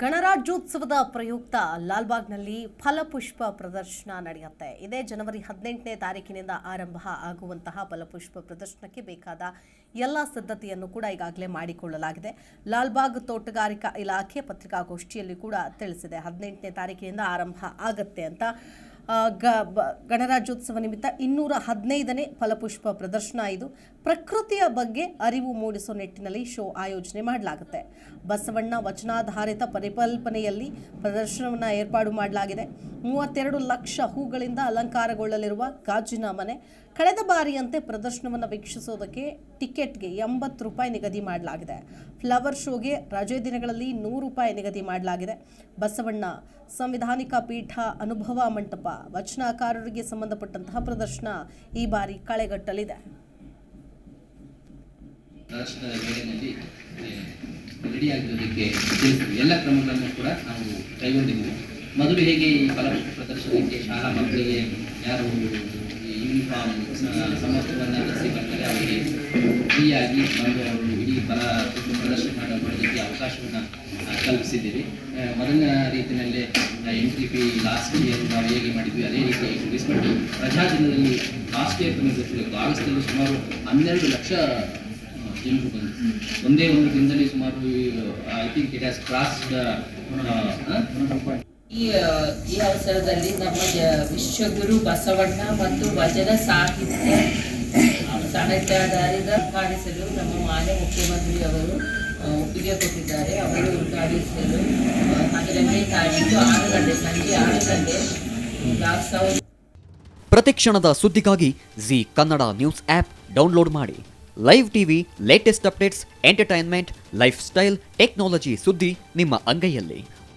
ಗಣರಾಜ್ಯೋತ್ಸವದ ಪ್ರಯುಕ್ತ ಲಾಲ್ಬಾಗ್ನಲ್ಲಿ ಫಲಪುಷ್ಪ ಪ್ರದರ್ಶನ ನಡೆಯುತ್ತೆ. ಇದೇ ಜನವರಿ ಹದಿನೆಂಟನೇ ತಾರೀಕಿನಿಂದ ಆರಂಭ ಆಗುವಂತಹ ಫಲಪುಷ್ಪ ಪ್ರದರ್ಶನಕ್ಕೆ ಬೇಕಾದ ಎಲ್ಲ ಸಿದ್ಧತೆಯನ್ನು ಕೂಡ ಈಗಾಗಲೇ ಮಾಡಿಕೊಳ್ಳಲಾಗಿದೆ. ಲಾಲ್ಬಾಗ್ ತೋಟಗಾರಿಕಾ ಇಲಾಖೆ ಪತ್ರಿಕಾಗೋಷ್ಠಿಯಲ್ಲಿ ಕೂಡ ತಿಳಿಸಿದೆ, ಹದಿನೆಂಟನೇ ತಾರೀಕಿನಿಂದ ಆರಂಭ ಆಗತ್ತೆ ಅಂತ. ಗಣರಾಜ್ಯೋತ್ಸವ ನಿಮಿತ್ತ ಇನ್ನೂರ ಹದಿನೈದನೇ ಫಲಪುಷ್ಪ ಪ್ರದರ್ಶನ ಇದು. ಪ್ರಕೃತಿಯ ಬಗ್ಗೆ ಅರಿವು ಮೂಡಿಸೋ ನಿಟ್ಟಿನಲ್ಲಿ ಶೋ ಆಯೋಜನೆ ಮಾಡಲಾಗುತ್ತೆ. ಬಸವಣ್ಣ ವಚನಾಧಾರಿತ ಪರಿಕಲ್ಪನೆಯಲ್ಲಿ ಪ್ರದರ್ಶನವನ್ನು ಏರ್ಪಾಡು ಮಾಡಲಾಗಿದೆ. ಮೂವತ್ತೆರಡು ಲಕ್ಷ ಹೂಗಳಿಂದ ಅಲಂಕಾರಗೊಳ್ಳಲಿರುವ ಗಾಜಿನ ಮನೆ ಕಳೆದ ಬಾರಿಯಂತೆ ಪ್ರದರ್ಶನವನ್ನು ವೀಕ್ಷಿಸೋದಕ್ಕೆ ಟಿಕೆಟ್ಗೆ ಎಂಬತ್ತು ರೂಪಾಯಿ ನಿಗದಿ ಮಾಡಲಾಗಿದೆ. ಫ್ಲವರ್ ಶೋಗೆ ರಜೆ ದಿನಗಳಲ್ಲಿ ನೂರು ರೂಪಾಯಿ ನಿಗದಿ ಮಾಡಲಾಗಿದೆ. ಬಸವಣ್ಣ, ಸಂವಿಧಾನಿಕ ಪೀಠ ಅನುಭವ ಮಂಟಪ ವಚನಕಾರರಿಗೆ ಸಂಬಂಧಪಟ್ಟಂತಹ ಪ್ರದರ್ಶನ ಈ ಬಾರಿ ಕಳೆಗಟ್ಟಲಿದೆ. ರೆಡಿಯಾಗಿರೋದಕ್ಕೆ ಎಲ್ಲ ಕ್ರಮಗಳನ್ನು ಕೂಡ ನಾವು ಕೈಗೊಂಡಿದ್ದೀವಿ. ಮೊದಲು ಹೇಗೆ ಈ ಫಲಪುಷ್ಪ ಪ್ರದರ್ಶನಕ್ಕೆ ಶಾಲಾ ಮಕ್ಕಳಿಗೆ ಯಾರು ಯೂನಿಫಾರ್ಮ್ ಧರಿಸಿ ಬರ್ತಾರೆ, ಅವರಿಗೆ ಫ್ರೀಯಾಗಿ ಬಂದು ಅವರು ಇಡೀ ಫಲ ಅವಕಾಶವನ್ನು ಕಲ್ಪಿಸಿದ್ದೀವಿ ಮೊದಲಿನ ರೀತಿಯಲ್ಲೇ ಟಿ ಪಿ ಲಾಸ್ಟ್ ಇಯರ್ ನಾವು ಹೇಗೆ ಮಾಡಿದ್ವಿ, ಅದೇ ರೀತಿ ಮುಗಿಸ್ಕೊಂಡು ಪ್ರಜಾ ದಿನದಲ್ಲಿ ಲಾಸ್ಟ್ ಇಯರ್ ತಮಗೆ ಗೊತ್ತಿರಬೇಕು ಆಗಸ್ಟಲ್ಲಿ ಸುಮಾರು ಹನ್ನೆರಡು ಲಕ್ಷ ಜನರು ಬಂದರು. ಒಂದೇ ಒಂದು ದಿನದಲ್ಲಿ ಸುಮಾರು I think it has cross ಈ ಈ ಅವಸರದಲ್ಲಿ ನಮ್ಮ ವಿಶ್ವಗುರು ಬಸವಣ್ಣ ಮತ್ತು ಭಜನ ಸಾಹಿತ್ಯ ಸಾಹಿತ್ಯಾಧಾರಿತ ಕಾಣಿಸಲು ನಮ್ಮ ಮಾನ್ಯ ಮುಖ್ಯಮಂತ್ರಿಯವರು ಒಪ್ಪಿಗೆ ಕೊಟ್ಟಿದ್ದಾರೆ. ಅವರು ಆ, ಹದಿನೆಂಟನೇ ತಾರೀಕು ಆರು ಗಂಟೆ ಸಂಜೆ ಆರು ಗಂಟೆ. ದಾಸೋಹ ಪ್ರತಿಕ್ಷಣದ ಸುದ್ದಿಗಾಗಿ Zee Kannada news app download ಮಾಡಿ. Live TV latest updates entertainment lifestyle technology ಸುದ್ದಿ ನಿಮ್ಮ ಅಂಗೈಯಲ್ಲಿ.